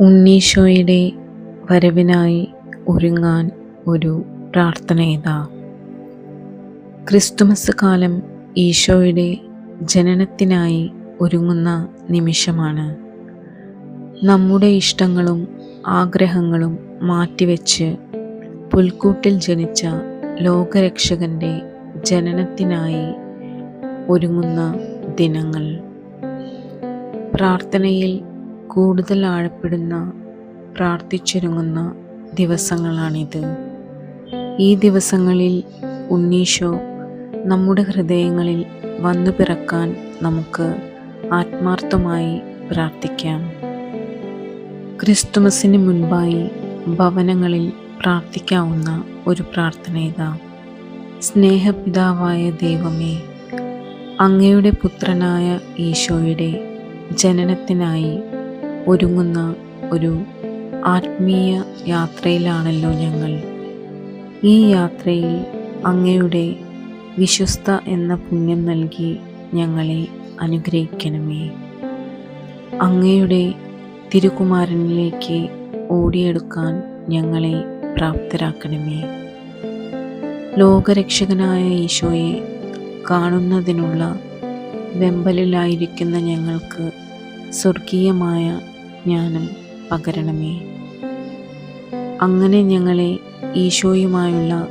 ഉണ്ണീശോയുടെ വരവിനായി ഒരുങ്ങാൻ ഒരു പ്രാർത്ഥന ഇതാ ക്രിസ്തുമസ് കാലം ഈശോയുടെ ജനനത്തിനായി ഒരുങ്ങുന്ന നിമിഷമാണ്. നമ്മുടെ ഇഷ്ടങ്ങളും ആഗ്രഹങ്ങളും മാറ്റിവെച്ച് പുൽക്കൂട്ടിൽ ജനിച്ച ലോകരക്ഷകന്റെ ജനനത്തിനായി ഒരുങ്ങുന്ന ദിനങ്ങൾ. പ്രാർത്ഥനയിൽ കൂടുതൽ ആഴപ്പെടുന്ന പ്രാർത്ഥിച്ചൊരുങ്ങുന്ന ദിവസങ്ങളാണിത്. ഈ ദിവസങ്ങളിൽ ഉണ്ണീശോ നമ്മുടെ ഹൃദയങ്ങളിൽ വന്നു പിറക്കാൻ നമുക്ക് ആത്മാർത്ഥമായി പ്രാർത്ഥിക്കാം. ക്രിസ്തുമസിന് മുൻപായി ഭവനങ്ങളിൽ പ്രാർത്ഥിക്കാവുന്ന ഒരു പ്രാർത്ഥന ഇതാ. സ്നേഹപിതാവായ ദൈവമേ അങ്ങയുടെ പുത്രനായ ഈശോയുടെ ജനനത്തിനായി ഒരുങ്ങുന്ന ഒരു ആത്മീയ യാത്രയിലാണല്ലോ ഞങ്ങൾ. ഈ യാത്രയിൽ അങ്ങയുടെ വിശ്വസ്ത എന്ന പുണ്യം നൽകി ഞങ്ങളെ അനുഗ്രഹിക്കണമേ. അങ്ങയുടെ തിരുകുമാരനിലേക്ക് ഓടിയെടുക്കാൻ ഞങ്ങളെ പ്രാപ്തരാക്കണമേ. ലോകരക്ഷകനായ ഈശോയെ കാണുന്നതിനുള്ള വെമ്പലിലായിരിക്കുന്ന ഞങ്ങൾക്ക് സ്വർഗീയമായ ജ്ഞാനം പകരണമേ. അങ്ങനെ ഞങ്ങളെ ഈശോയുമായുള്ള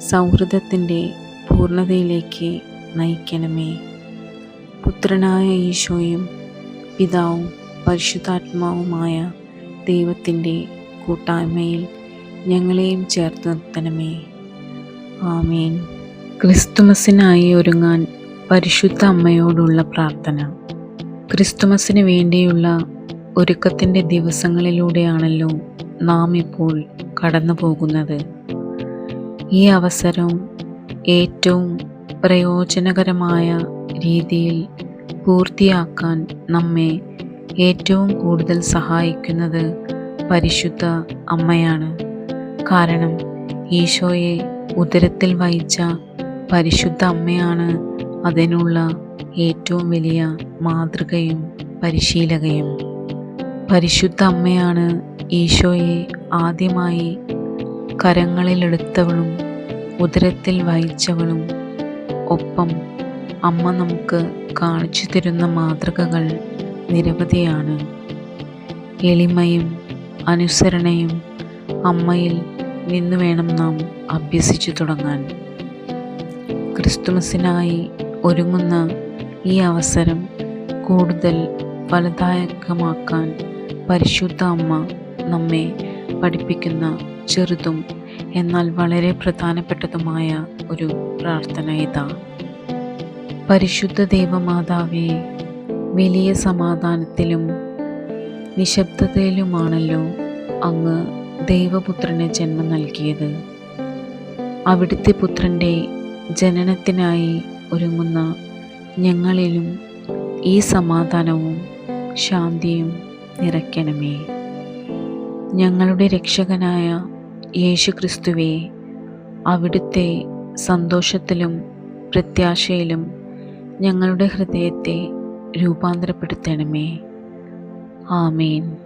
സൗഹൃദത്തിന്റെ പൂർണതയിലേക്ക് നയിക്കണമേ. പുത്രനായ ഈശോയും പിതാവും പരിശുദ്ധാത്മാവുമായ ദൈവത്തിന്റെ കൂട്ടായ്മയിൽ ഞങ്ങളെയും ചേർത്ത് നിർത്തണമേ. ആമേൻ. ക്രിസ്തുമസിനായി ഒരുങ്ങാൻ പരിശുദ്ധ അമ്മയോടുള്ള പ്രാർത്ഥന. ക്രിസ്തുമസിന് വേണ്ടിയുള്ള ഒരുക്കത്തിന്റെ ദിവസങ്ങളിലൂടെയാണല്ലോ നാം ഇപ്പോൾ കടന്നു പോകുന്നത് ഈ അവസരം ഏറ്റവും പ്രയോജനകരമായ രീതിയിൽ പൂർത്തിയാക്കാൻ നമ്മെ ഏറ്റവും കൂടുതൽ സഹായിക്കുന്നത് പരിശുദ്ധ അമ്മയാണ്. കാരണം ഈശോയെ ഉദരത്തിൽ വഹിച്ച പരിശുദ്ധ അമ്മയാണ് അതിനുള്ള ഏറ്റവും വലിയ മാതൃകയും പരിശീലകയും. പരിശുദ്ധ അമ്മയാണ് ഈശോയെ ആദ്യമായി കരങ്ങളിലെടുത്തവളും ഉദരത്തിൽ വഹിച്ചവളും. ഒപ്പം അമ്മ നമുക്ക് കാണിച്ചു തരുന്ന മാതൃകകൾ നിരവധിയാണ്. എളിമയും അനുസരണയും അമ്മയിൽ നിന്ന് വേണം നാം അഭ്യസിച്ചു തുടങ്ങാൻ. ക്രിസ്തുമസിനായി ഒരുങ്ങുന്ന ഈ അവസരം കൂടുതൽ ഫലദായകമാക്കാൻ പരിശുദ്ധ അമ്മ നമ്മെ പഠിപ്പിക്കുന്ന ചെറുതും എന്നാൽ വളരെ പ്രധാനപ്പെട്ടതുമായ ഒരു പ്രാർത്ഥന ഇതാ. പരിശുദ്ധ ദൈവമാതാവേ വലിയ സമാധാനത്തിലും നിശബ്ദതയിലുമാണല്ലോ അങ്ങ് ദൈവപുത്രന് ജന്മം നൽകിയത്. അവിടുത്തെ പുത്രന്റെ ജനനത്തിനായി ഒരുങ്ങുന്ന ഞങ്ങളിലും ഈ സമാധാനവും ശാന്തിയും നിറയ്ക്കണമേ. ഞങ്ങളുടെ രക്ഷകനായ യേശു ക്രിസ്തുവെ അവിടുത്തെ സന്തോഷത്തിലും പ്രത്യാശയിലും ഞങ്ങളുടെ ഹൃദയത്തെ രൂപാന്തരപ്പെടുത്തണമേ. ആമേൻ.